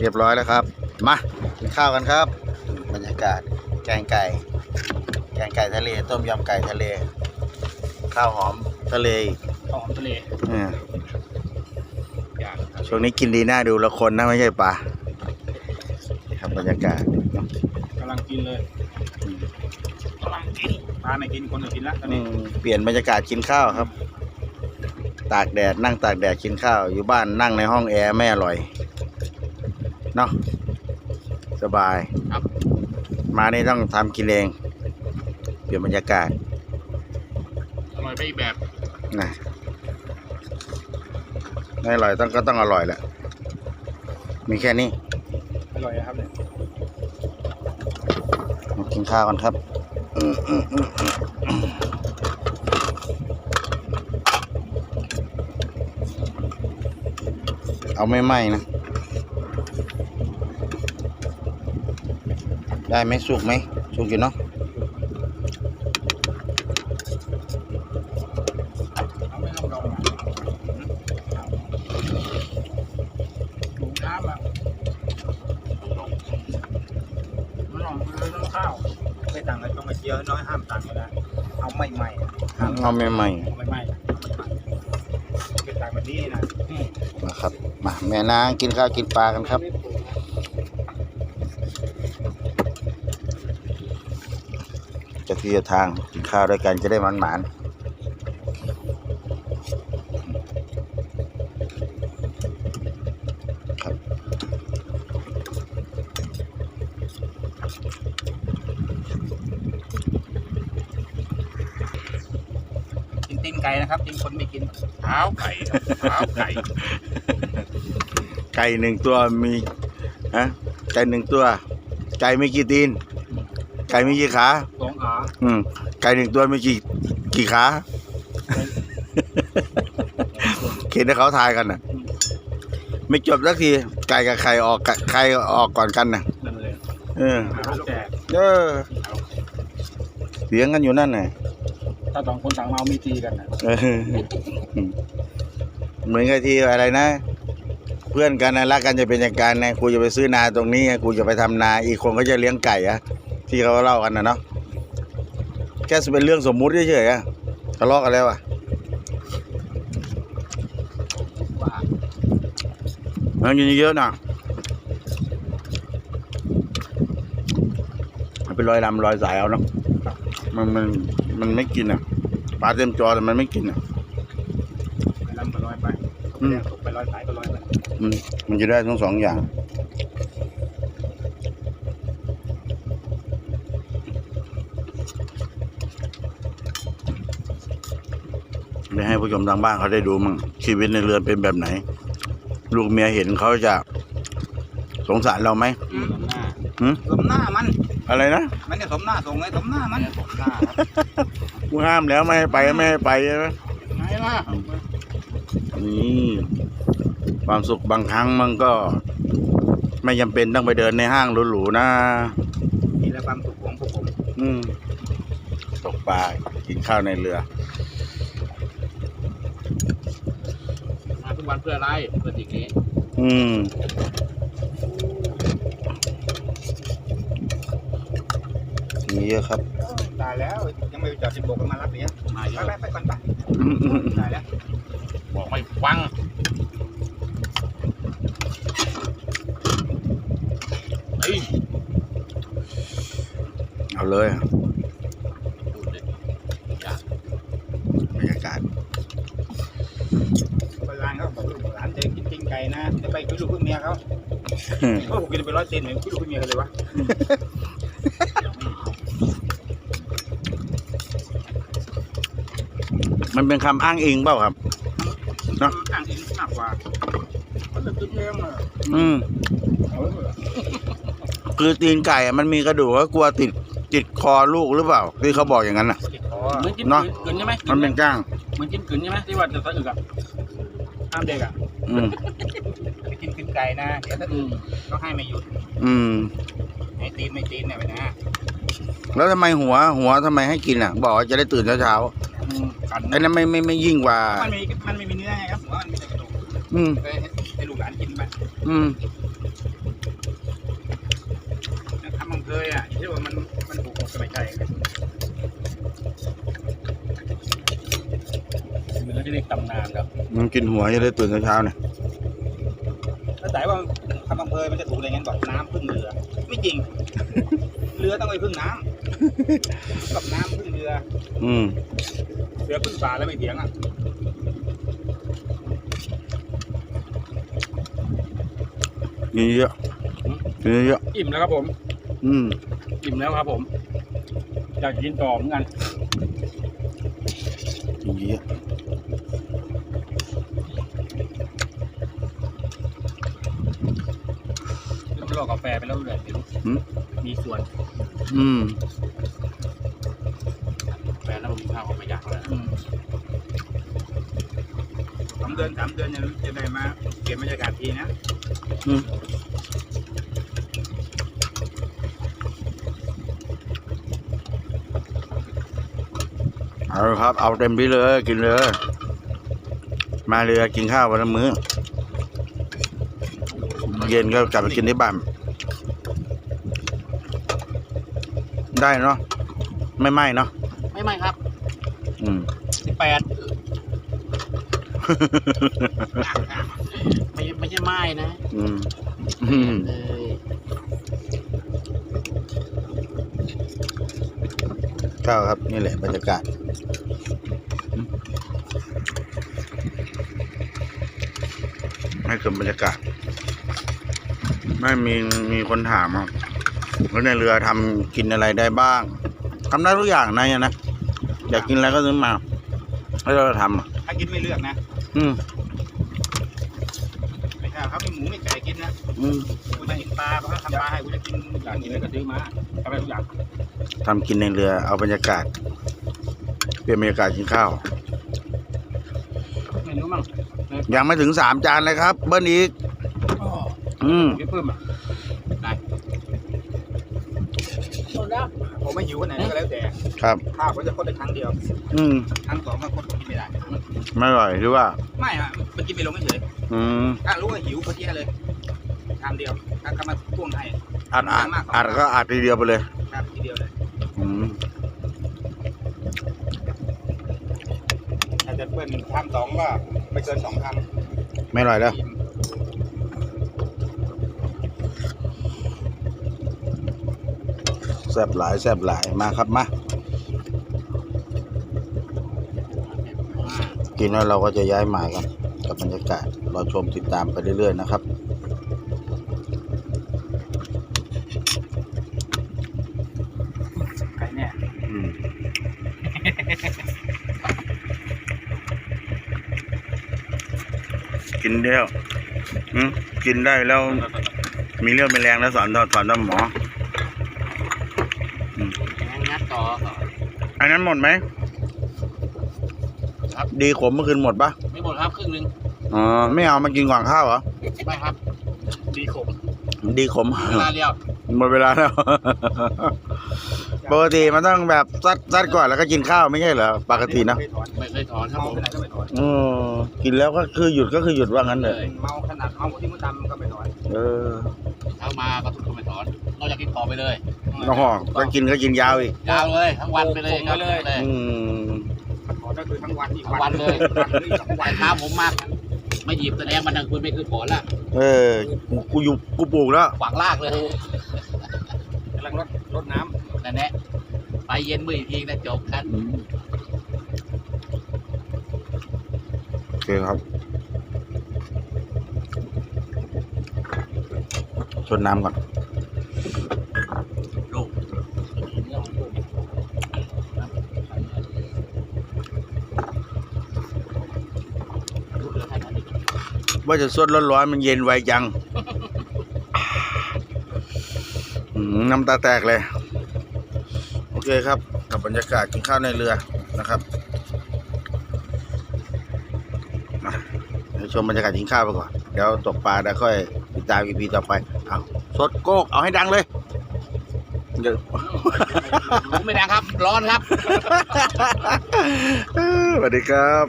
เรียบร้อยแล้วครับ มากินข้าวกันครับ บรรยากาศแกงไก่ แกงไก่ทะเล ต้มยำไก่ทะเล ข้าวหอมทะเลอีกหอมทะเลอ่าอย่างครับช่วงนี้กินดีน่าดูละคนนะไม่ใช่ปลาครับบรรยากาศกำลังกินเลยกำลังกินปลาไม่กินคนอื่นกินแล้วตอนอืนี้มเปลี่ยนบรรยากาศกินข้าวครับ ตากแดดนั่งตากแดดกินข้าว อยู่บ้านนั่งในห้องแอร์ไม่อร่อย เนาะสบายครับ มานี่ต้องทำกินเองเปลี่ยนบรรยากาศอร่อยไปอีกแบบนะไม่อร่อยต้องก็ต้องอร่อยแหละมีแค่นี้อร่อยนะครับเนี่ยมากินข้าวกันครับอืมอืมอืมอืมอืมเอาไม่ไหม้นะ ได้ไหมสุกไหมสุกอยู่เนาะเอาไม่ต้องดองอะถุงน้ำอะไม่ลองเลยน้ำข้าวไม่ต่างกันต้องมาเจียวน้อยห้ามต่างกันนะเอาไม่ไหม้อะห้ามเอาไม่ไหม้เอาไม่ไหม้เป็นต่างแบบนี้นะอืมนะครับมาแม่นางกินข้าวกินปลากันครับ จะที่จะทางกินข้าวด้วยกันจะได้มันหมานๆครับกินตีนไก่นะครับตีนคนไม่กินเท้าไก่ครับเท้าไก่ไก่หนึ่งตัวมีฮะไก่หนึ่งตัว ไก่ไม่กี่ตีน ไก่ไม่กี่ขาสองขา อืมไก่หนึ่งตัวมีกี่กี่ขาเห็นให้เขาทายกันน่ะ ไม่จบสักทีไก่กับไข่ออกกะใครออกก่อนกันน่ะนั่นเลยเออหาลูกแก่เออเสียงกันอยู่นั่นน่ะถ้าสองคนต่างเมามีตีกันนะเออเหมือนกับที่อะไรนะ เพื่อนกันนะรักกันจะเป็นอย่างกันนะกูจะไปซื้อนาตรงนี้กูจะไปทำนาอีกคนก็จะเลี้ยงไก่อะที่เขาเล่ากันนะเนาะ แค่เป็นเรื่องสมมุติเฉยๆอะทะเลาะกันแล้วอะว่ามันกินเยอะๆนะมันเป็นรอยลำรอยสายเอาเนาะมันมันมันไม่กินอะปลาเต็มจอแต่มันไม่กินอะไปลำก็ลอยไปอืมตกไปลอยสายก็ลอยไปมันมันจะได้ทั้งสองอย่าง ได้ให้ผู้ชมทางบ้านเขาได้ดูมั่งชีวิตในเรือนเป็นแบบไหน ลูกเมียเห็นเขาจะสงสารเราไหมสมหน้าหืมสมหน้ามัน อะไรนะมันเนี่ยสมหน้าส่งเลยสมหน้ามันสมหน้ากูห้ามแล้วไม่ให้ไปก็ไม่ให้ไปใช่ไหมไงล่ะนี่ความสุขบางครั้งมันก็ ไม่จำเป็นต้องไปเดินในห้างหรูๆนะนี่แหละความสุขของพวกผมอืมตกปลากินข้าวในเรือ มาทุก วันเพื่ออะไรเพื่อสิ่งนี้ อืม มีเยอะครับ ตายแล้วยังไม่ไปจอดสิบโบกกันมารับเนี่ยมาเยอะไปไปก่อนไปตายแล้วบอกไม่ฟังเฮ้ยเอาเลย พูดเลยอยาก บรรยากาศ โบราณเขาบอกลูกหลานเจอกินตีนไก่นะจะไปคุยลูกพึ่งเมียเขา โอ้ผมกินไปร้อยตีนเหมือนคุยลูกพึ่งเมียกันเลยวะมันเป็นคำอ้างอิงเปล่าครับ เนอะอ่างอิงมากกว่าเขาจะกินเองอะอืม เออคือตีนไก่อะมันมีกระดูกก็กลัวติดติดคอลูกหรือเปล่าที่เขาบอกอย่างนั้นอะ ติดคอเหมือนจิ้มเนอะกลืนใช่ไหมมันเป็นก้าง เหมือนจิ้มกลืนใช่ไหมที่ว่าจะสะอึกอะ ห้ามเด็กอะอืมไปกินตีนไก่นะเดี๋ยวถ้าอืมก็ให้ไม่หยุดอืมให้ตีนไม่ตีนเนี่ยไปนะแล้วทำไมหัว หัวทำไมให้กินอะ บอกว่าจะได้ตื่นเช้าอืมกันๆไอ้นั้นไม่ไม่ไม่ยิ่งกว่า มันมีมันไม่มีเนื้อไงครับหัวมันมีแต่กระดูกอืมไปให้ให้ลู กหลานกินไปอืมทำมันเคยอะที่ว่ามันมันถูกหมดก็ไม่ใช่มันก็จะเรียกตำนานครับมันกินหัวจะได้ตื่นเช้าๆเนี่ยถ้าแต่ว่าทำอำเภอมันจะถูกอะไรงั้นบอกน้ำพึ่งเรือ ไม่จริง เรือต้องไปพึ่งน้ำกับน้ำพึ่งเรือ อืมเรือพึ่งป่าแล้วไม่เถียงอะ กินเยอะกินเยอะอิ่มแล้วครับผมอืมอิ่มแล้วครับผมอยากกินต่อเหมือนกันกินเยอะต้องรอกาแฟไปแล้วเลยเดี๋ยวมีส่วนอืมแฟนแล้วผมกินข้าวก็ไม่อยากแล้วอืมสอง เดือนสามเดือนจะจะได้มาเก็บบรรยากาศทีนะอืมเอาละครับ เอาเต็มที่เลยกินเลย มาเรือกินข้าววันละมื้อ เย็นก็กลับไปกินที่บ้าน ได้เนาะไม่ไหม้เนาะไม่ไม่ครับ อืมแปด ไม่ไม่ใช่ไม้นะอืมอืมเลยข้าวครับ นี่แหละบรรยากาศ ให้ชมบรรยากาศ ไม่มีมีคนถามครับว่าในเรือทำกินอะไรได้บ้างทำได้ทุกอย่างนะเนี่ยนะ อยากกินอะไรก็ซื้อมาให้เราทำอะถ้ากินไม่เลือกนะ อืมไม่ใช่เขาไม่หมูไม่ไก่กินนะอืมกูจะเห็นปลาเขาทำปลาให้กูจะกินอยากกินอะไรก็ซื้อมาทำได้ทุกอย่างทำกินในเรือ เอาบรรยากาศ เปลี่ยนบรรยากาศกินข้าวเมนูมั่งยังไม่ถึงสามจานเลยครับ เบิ้ลอีกอืมพี่เพิ่มอะได้หมดแล้วผมไม่หิวขนาดไหนก็แล้วแต่ครับ ข้าวก็จะคนได้ครั้งเดียวอืม ครั้งสองก็คนกิน ไม่ได้ไม่อร่อยหรือว่า ไม่อะมันกินไม่ลงเฉยอืมถ้ารู้ว่าหิวก็เที่ยเลยชามเดียวถ้าเขามาพ่วงให้อัดอัดอัดก็อัดทีเดียวไปเลยครับทีเดียวเลยอืมถ้าจะเปิ้ลชามสองก็ไม่เกินสองคไม่อร่อยแล้วแซบหลายแซบหลายมาครับมา กินแล้วเราก็จะย้ายหมายกันกับบรรยากาศเราชมติดตามไปเรื่อย ๆ นะครับำไก่เนี่ยอืมกินเดียวอืมกินได้แล้ว มีเรื่องมีแรงแล้วสอนสอนสอนหมองัดต่ออันนั้นหมดไหมครับ ดีขมเมื่อคืนหมดปะไม่หมดครับครึ่งหนึงอ๋อไม่เอามากินก่อนข้าวเหรอไม่ครับ ดีขมดีขม เวลาเดียวหมดเวลาแล้ว ปกติมันต้องแบบซัดซัดก่อนแล้วก็กินข้าวไม่ใช่เหรอปกตินะไม่ถอนไม่เคยถอนครับเมาผมขนาดก็ไม่ถอนอือกินแล้วก็คือหยุดก็คือหยุดว่างั้นเลยเมาขนาดเมาที่มุดดำก็ไม่ถอนเออเช้ามาก็ทุกคนไม่ถอนนอกจากกินต่อไปเลยแล้วห่อก็กินก็กินยาวอีกยาวเลยทั้งวันไปเลยครับเลย อืมถอนก็คือ ทั้งวันอีกทั้งวันเลยวันหรือสองวัวันนเช้าผมมากไม่หยิบแสดงมันทางคุณไม่คือถอนละเออกูกูอยู่กูปลูกแล้วขวางลากเลยกำลังรดรดน้นั่นแหละไปเย็นมืออีกทีนะจบกันโอเคครับชนน้ำก่อน ว่าจะสดร้อนๆมันเย็นไวจังอืมน้ำตาแตกเลย โอเคครับ กับบรรยากาศกินข้าวในเรือนะครับมาเดี๋ยวชมบรรยากาศกินข้าวไปก่อน เดี๋ยวตกปลาแล้วค่อยติดตามอีพีต่อไป เอาสดโกก เอาให้ดังเลยเดี๋ยวไม่ดังครับ ร้อนครับ สวัสดีครับ